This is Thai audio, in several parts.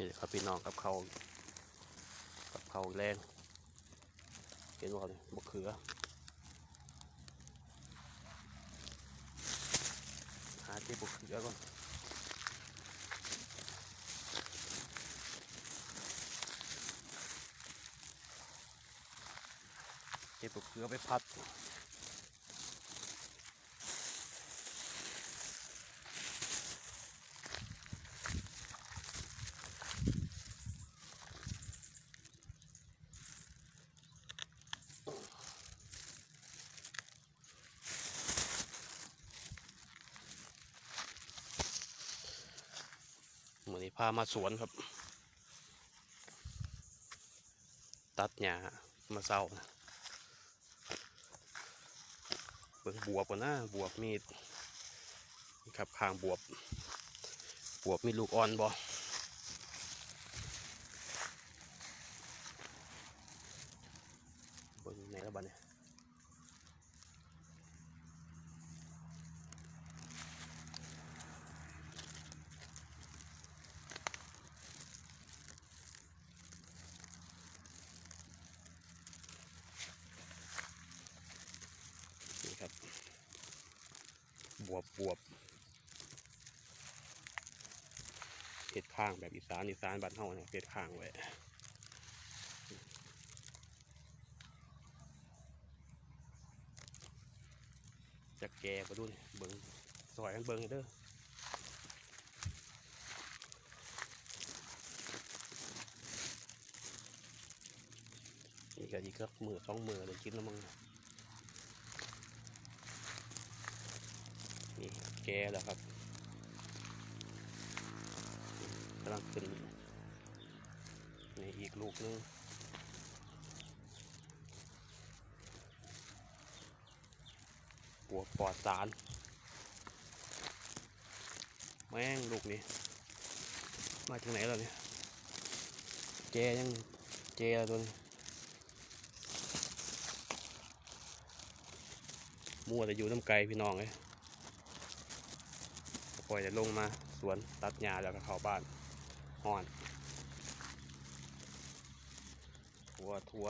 นี่ครับพี่น้องกับเขากับเขาแรงเห็นว่าเนี่ยบกเขือหาที่บกเขือก่อนเก็บบกเขือไปพัด เหมือนนี้พามาสวนครับ ตัดหญ้ามาเศร้านะเบิ่งบวบก่อนนะบวบมีนี่ครับข้างบวบบวบมีลูกอ่อนบ่เบิ่งไหนแล้วบ้าเนี่ย วบบวบเห็ดข้างแบบอีสานอีสานบ้านเฮาเนี่ยเห็ดข้างไว้จะแก่มาดูนี่เบิ้งสอยกันเบิ้งเด้อนี่ก็อีกก็มือสองมือเลยกินแล้วมั้งนี่แก่แล้วครับกำลังขึ้นนี่อีกลูกนึงปวดปอดสาร แม่งลูกนี้ มาจากไหนแล้วเนี่ยเจยังเจแล้วตัวนี้มัวแต่อยู่น้ำไกลพี่น้องเลย ปล่อยแต่ลงมาสวนตัดหญ้าแล้วก็เข้าบ้านห่อนทัวทัว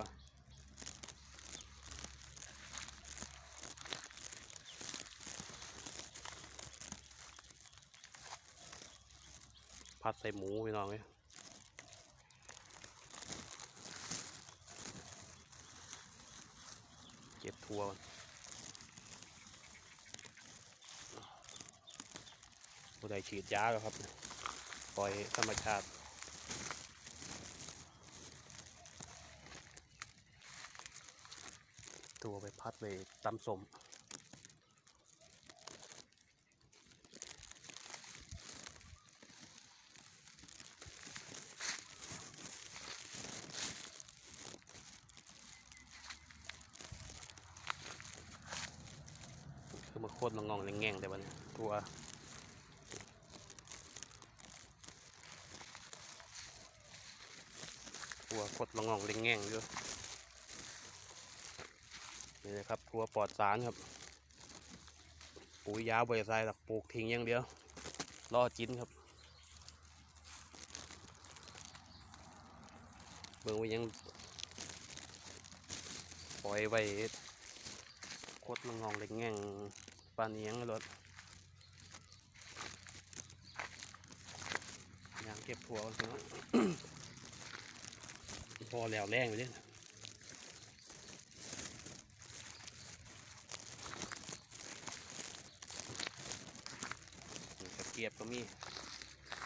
ผัดใส่หมูพี่น้องเลยเก็บทัว อนผู้ฉีดยาแล้วครับ ปล่อยธรรมชาติตัวไปพัดไปตำสมคือมาโคตรละงองแง่งแต่วันตัว วกดละงองเล็งแง่งอยู่นี่นะครับทัวปลอดสารครับ ปุ๋ยยาใบไซหลักปลูกทิ้งอย่างเดียวรอจิ้นครับเบิ่งไว้ยังปล่อยไว้กดละงองเล็งแง่งปานนี้ยังรถยางเก็บทัวกันเนาะ พอแล้วแรงไปเนี่ยตะเกียบก็มี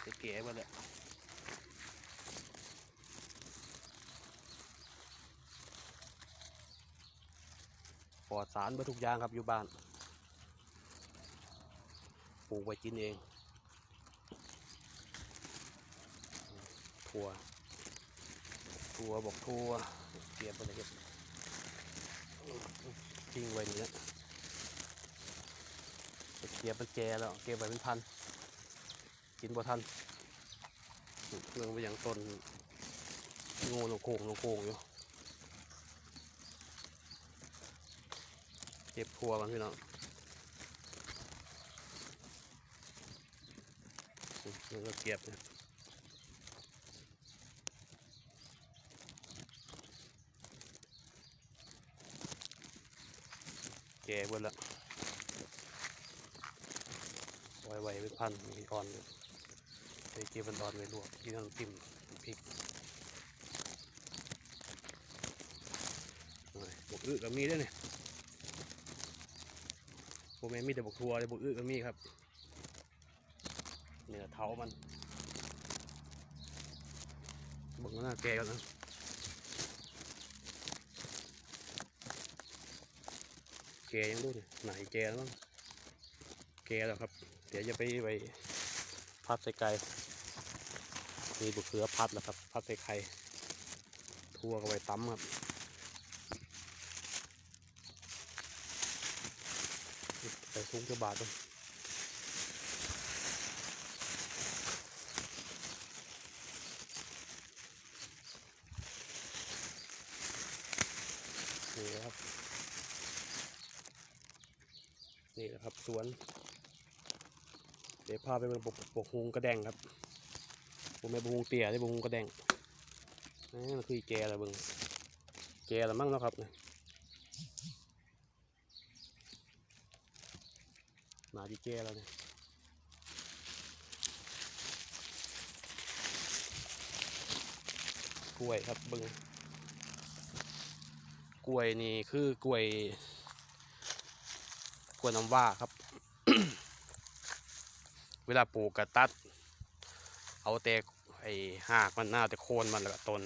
ตะเกียบมาเลยปลอดสารไปทุกอย่างครับอยู่บ้าน ปลูกไว้กินเองถั่ว ทัวบอกทัวเกียบอะไรเก็บทิ้งไว้นี่นะเกียบมันแก่แล้วเก็บไว้เป็นพันกินบ่ทันเครื่องไปอย่างต้นงูลงโค้งลงโค้งอยู่เก็บทัวกันพี่น้องนี่ก็เก็บเนี่ย แก่เบิดละไว้ไว้เป็นพันมีอ่อนไปเก็บมันอ่อนไว้ลวกกินน้ำจิ้มพริกโอ้ยบกอึก็มีด้วยเนี่ยพวกแม่มีแต่บกทัวเลยบกอึก็มีครับเนี่ยเท้ามันบกมันน่าแก่กันนะ กยังดูดิไหนแกแล้วมั้งแกแล้วครับ เดี๋ยวจะไปไปพัดใส่ไก่มีบุกเขือพัดแล้วครับ พัดใส่ไข่ทั่วก็ไปตั้มครับใส่ถุงจะบาดด้วย นี่แหละครับสวน เดี๋ยวพาไปเบิ่งปกปกฮงกระแดงครับผมไม่บกฮงเตี่ยได้บกฮงกระแดงนี่มันคือแกละเบิ่งแกละมั่งเนาะครับเนี่ยหนาดีแกแล้วเนี่ยกล้วยครับเบิ่งกล้วยนี่คือกล้วย ล้วยน้ำว้าครับ เวลาปลูกกระตัด เอาแต่ไอ้หากมันหน้าแต่โคนมันแล้วก็ต้น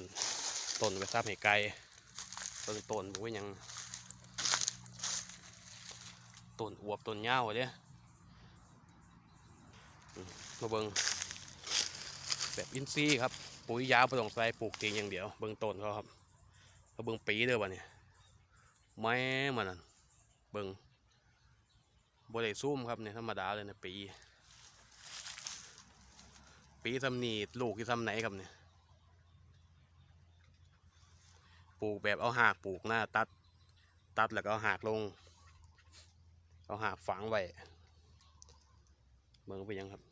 ต้นไว้ซับให้ไกลต้นต้นบุ้ยยังต้นอวบต้นยาเด้มมาเบิงแบบอินซีครับ ปุ๋ยยาผสมใส่ปลูกจริงอย่างเดียว เบิงต้นเขาครับมาเบิงปีเด้อวะเนี่ยไม้มันนั่นเบิง บริซุ่มครับเนี่ยธรรมดาเลยนะปี ปีทำนีลูกที่ทำไหนครับเนี่ยปลูกแบบเอาหากปลูกหน้าตัด ตัดแล้วก็เอาหากลง เอาหากฝังไว้เมืองไปยังครับ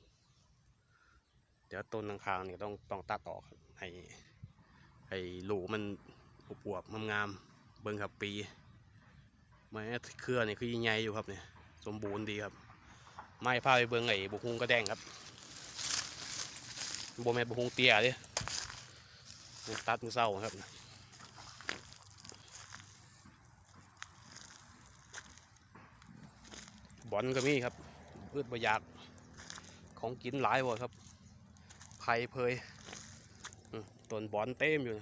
เดี๋ยวต้นข้างเนี่ยต้องต้องตัดออกให้ให้ลูกมันอวบๆงามๆเบิ่งครับปีไม้เครือนี่คือใหญ่อยู่ครับเนี่ย สมบูรณ์ดีครับ ไม้พาไปเบิ่งไอ้บุกฮุงกระแดงครับโบแม่บุกฮุงเตี้ยเดิตัดมือเศร้าครับบอนก็มีครับพืชประหยักของกินหลายบ่ครับไผ่เพยต้นบอนเต็มอยู่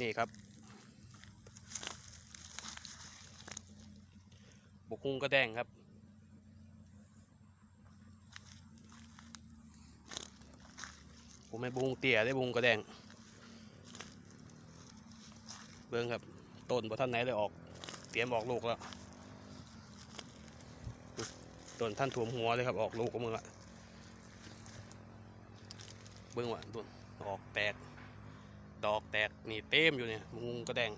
นี่ครับ บุกฮุงกระแดงครับ ผมไม่บุกฮุงเตี่ยได้บุกฮุงกระแดง เบิ้งครับ ต้นบ่ท่านไหนเลยออก เตรียมออกลูกแล้ว ต้นท่านถ่วมหัวเลยครับออกลูกก็มึงละเบิ้งว่ะต้นออกแตก ดอกแตกนี่เต็มอยู่เนี่ยบุกฮุงกระแดง